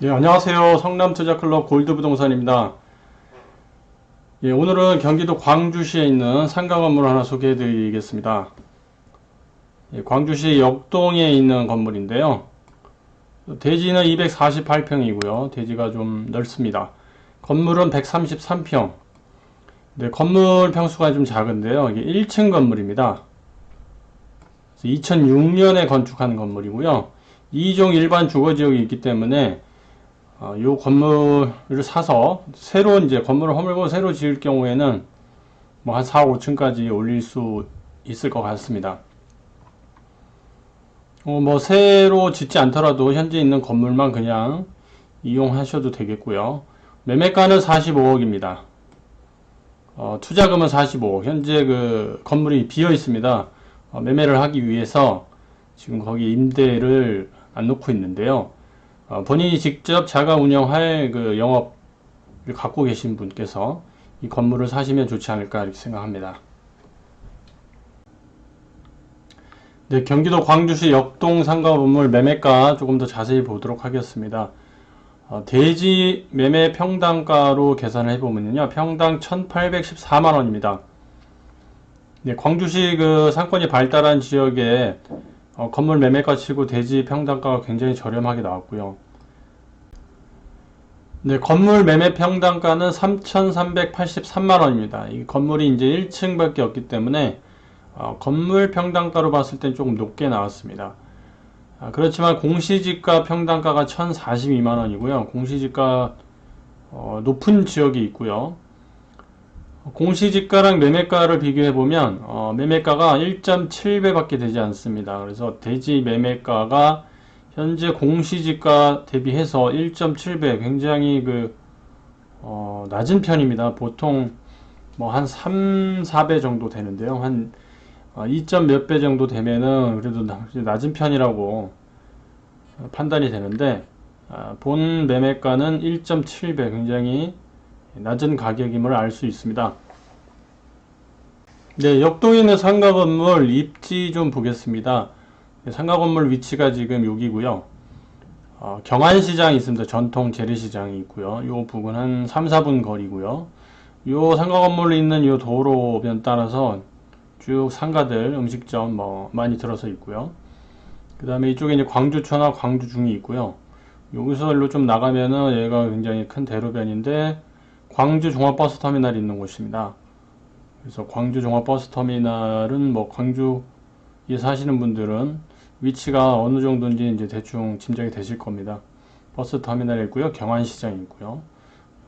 네, 안녕하세요. 성남투자클럽 골드부동산입니다. 예, 오늘은 경기도 광주시에 있는 상가 건물 하나 소개해 드리겠습니다. 예, 광주시 역동에 있는 건물인데요. 대지는 248평이고요. 대지가 좀 넓습니다. 건물은 133평. 네, 건물 평수가 좀 작은데요. 이게 1층 건물입니다. 2006년에 건축한 건물이고요. 2종 일반 주거지역이 있기 때문에 어, 요 건물을 사서 새로 이제 건물을 허물고 새로 지을 경우에는 뭐 한 4, 5층까지 올릴 수 있을 것 같습니다. 어, 뭐 새로 짓지 않더라도 현재 있는 건물만 그냥 이용하셔도 되겠고요. 매매가는 45억입니다. 어, 투자금은 45억. 현재 그 건물이 비어 있습니다. 어, 매매를 하기 위해서 지금 거기 임대를 안 놓고 있는데요. 어, 본인이 직접 자가 운영할 그 영업을 갖고 계신 분께서 이 건물을 사시면 좋지 않을까 이렇게 생각합니다. 네, 경기도 광주시 역동 상가 건물 매매가 조금 더 자세히 보도록 하겠습니다. 어, 대지 매매 평당가로 계산을 해보면요, 평당 1,814만 원입니다. 네, 광주시 그 상권이 발달한 지역에 어, 건물 매매가 치고 대지 평당가가 굉장히 저렴하게 나왔고요. 네, 건물 매매 평당가는 3,383만 원입니다. 이 건물이 이제 1층밖에 없기 때문에 어, 건물 평당가로 봤을 땐 조금 높게 나왔습니다. 아, 그렇지만 공시지가 평당가가 1,042만 원이고요. 공시지가 어, 높은 지역이 있고요. 공시지가랑 매매가를 비교해 보면 어, 매매가가 1.7배밖에 되지 않습니다. 그래서 대지 매매가가 현재 공시지가 대비해서 1.7배 굉장히 그 어, 낮은 편입니다. 보통 뭐 한 3, 4배 정도 되는데요. 한 2점 몇 배 정도 되면은 그래도 나- 낮은 편이라고 판단이 되는데 아, 본 매매가는 1.7배 굉장히 낮은 가격임을 알 수 있습니다. 네, 역동에 있는 상가 건물 입지 좀 보겠습니다. 네, 상가 건물 위치가 지금 여기고요. 어, 경안시장이 있습니다. 전통 재래시장이 있고요. 요 부근 한 3, 4분 거리고요. 요 상가 건물이 있는 요 도로변 따라서 쭉 상가들, 음식점 뭐 많이 들어서 있고요. 그 다음에 이쪽에 이제 광주천하 광주중이 있고요. 여기서 일로 좀 나가면은 얘가 굉장히 큰 대로변인데 광주 종합버스 터미널이 있는 곳입니다. 그래서 광주 종합버스터미널은 뭐 광주에 사시는 분들은 위치가 어느 정도인지 이제 대충 짐작이 되실 겁니다. 버스 터미널이 있고요. 경안시장이 있고요.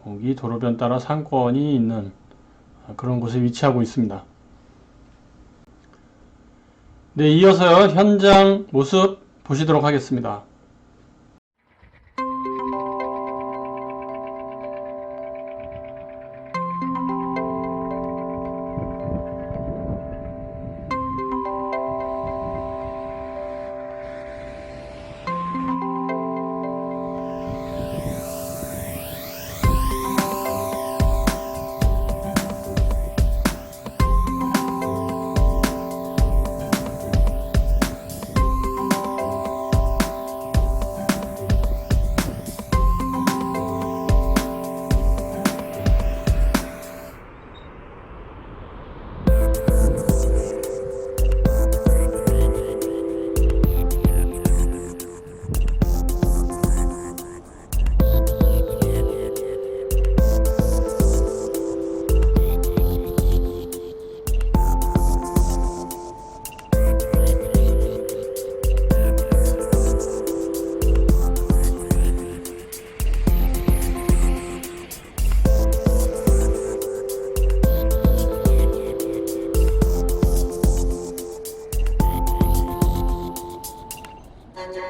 여기 도로변 따라 상권이 있는 그런 곳에 위치하고 있습니다. 네, 이어서요. 현장 모습 보시도록 하겠습니다.